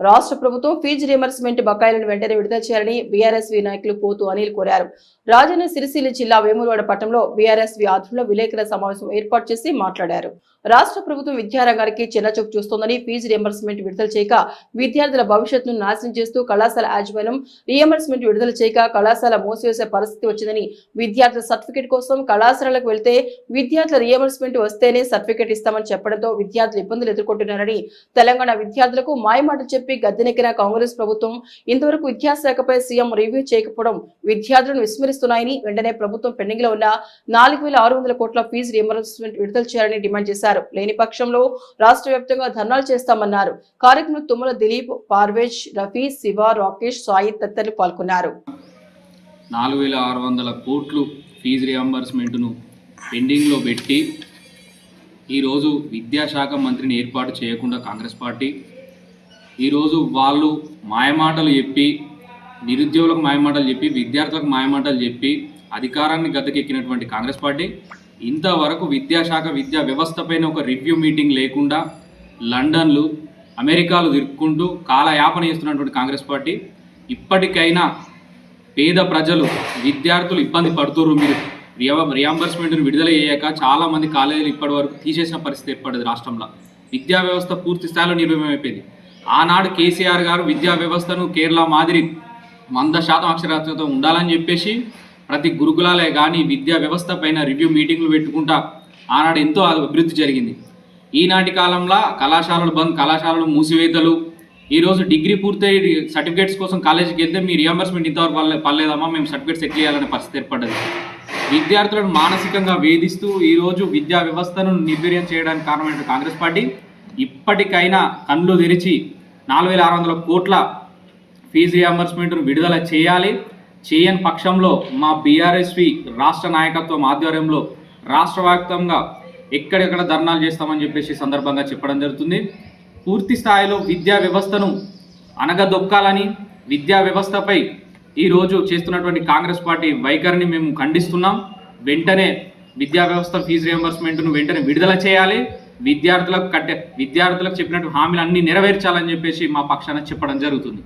రాష్ట్ర ప్రభుత్వం fee reimbursement బకాయిలను వెంటనే విడుదల చేయాలని బీఆర్ఎస్వి నాయకులు పోతు అనిల్ కోరారు. రాజన్న సిరిసిల్ల జిల్లా వేములవాడ పట్టణంలో బీఆర్ఎస్వి ఆధ్వర్యంలో విలేకరుల సమావేశం ఏర్పాటు చేసి మాట్లాడారు. రాష్ట్ర ప్రభుత్వం విద్యారంగానికి చిన్నచూపు చూస్తోందని ఫీజు రియంబర్స్మెంట్ విడుదల చేయక విద్యార్థుల భవిష్యత్తును నాశనం చేస్తూ కళాశాల యాజమాన్యం రియంబర్స్మెంట్ విడుదల చేయక కళాశాల మూసివేసే పరిస్థితి వచ్చిందని విద్యార్థుల సర్టిఫికేట్ కోసం కళాశాలకు వెళ్తే విద్యార్థుల రియంబర్స్మెంట్ వస్తేనే సర్టిఫికేట్ ఇస్తామని చెప్పడంతో విద్యార్థులు ఇబ్బందులు ఎదుర్కొంటున్నారని తెలంగాణ విద్యార్థులకు మాయమాటలు చెప్పి గద్దెనెక్కిన కాంగ్రెస్ ప్రభుత్వం ఇంతవరకు విద్యాశాఖపై సీఎం రివ్యూ చేయకపోవడం విద్యార్థులను విస్మరిస్తున్నాయని వెంటనే ప్రభుత్వం పెండింగ్లో ఉన్న నాలుగు వేల ఆరు వందల కోట్ల ఫీజు రియంబర్స్మెంట్ విడుదల చేయాలని డిమాండ్ చేశారు. లేని పక్షంలో రాష్ట్ర వ్యాప్తంగా ధర్నాలు చేస్తామన్నారు. కార్యక్రమం తుమ్మల దిలీప్ పార్వేజ్ రఫీ శివ రాకేష్ సాయి తదితరులు పాల్గొన్నారు. నాలుగు వేల ఆరు వందల కోట్లు ఫీజు రియంబర్స్మెంట్ను పెండింగ్లో పెట్టి ఈరోజు విద్యాశాఖ మంత్రిని ఏర్పాటు చేయకుండా కాంగ్రెస్ పార్టీ ఈరోజు వాళ్ళు మాయమాటలు చెప్పి నిరుద్యోగులకు మాయమాటలు చెప్పి విద్యార్థులకు మాయమాటలు చెప్పి అధికారాన్ని గద్దెకెక్కినటువంటి కాంగ్రెస్ పార్టీ. ఇంతవరకు విద్యాశాఖ విద్యా వ్యవస్థపైన ఒక రివ్యూ మీటింగ్ లేకుండా లండన్లు అమెరికాలు తిరుక్కుంటూ కాలయాపన చేస్తున్నటువంటి కాంగ్రెస్ పార్టీ. ఇప్పటికైనా పేద ప్రజలు విద్యార్థులు ఇబ్బంది పడుతుర్రు మీరు. రియా రియాంబర్స్మెంట్ను విడుదల చేయక చాలామంది కాలేజీలు ఇప్పటి వరకు తీసేసిన పరిస్థితి ఏర్పడింది రాష్ట్రంలో. విద్యా వ్యవస్థ పూర్తి స్థాయిలో నిర్మయమైపోయింది ఆనాడు కేసీఆర్ గారు విద్యా వ్యవస్థను కేరళ మాదిరి వంద శాతం అక్షరాస్యత ఉండాలని చెప్పేసి ప్రతి గురుకులాలే కానీ విద్యా వ్యవస్థ పైన రివ్యూ మీటింగ్లు పెట్టుకుంటా ఆనాడు ఎంతో అభివృద్ధి జరిగింది. ఈనాటి కాలంలో కళాశాలలు బంద్ కళాశాలలు మూసివేతలు. ఈరోజు డిగ్రీ పూర్తయి సర్టిఫికేట్స్ కోసం కాలేజీకి వెళ్తే మీ రియంబర్స్మెంట్ ఇంతవరకు పర్లే పర్లేదమ్మా మేము సర్టిఫికేట్స్ ఎక్కి చేయాలనే పరిస్థితి ఏర్పడ్డది. విద్యార్థులను మానసికంగా వేధిస్తూ ఈరోజు విద్యా వ్యవస్థను నిర్వీర్యం చేయడానికి కారణమైన కాంగ్రెస్ పార్టీ ఇప్పటికైనా కళ్ళు తెరిచి నాలుగు వేల ఆరు వందల కోట్ల ఫీజు రియంబర్స్మెంట్ను విడుదల చేయాలి. చేయని పక్షంలో మా బీఆర్ఎస్వి రాష్ట్ర నాయకత్వం ఆధ్వర్యంలో రాష్ట్ర వ్యాప్తంగా ఎక్కడెక్కడ ధర్నాలు చేస్తామని చెప్పేసి సందర్భంగా చెప్పడం జరుగుతుంది. పూర్తి స్థాయిలో విద్యా వ్యవస్థను అనగదొక్కాలని విద్యా వ్యవస్థపై ఈరోజు చేస్తున్నటువంటి కాంగ్రెస్ పార్టీ వైఖరిని మేము ఖండిస్తున్నాం. వెంటనే విద్యా వ్యవస్థ ఫీజు రియంబర్స్మెంట్ను వెంటనే విడుదల చేయాలి. విద్యార్థులకు కట్టే విద్యార్థులకు చెప్పినట్టు హామీలు అన్ని నెరవేర్చాలని చెప్పేసి మా పక్షాన చెప్పడం జరుగుతుంది.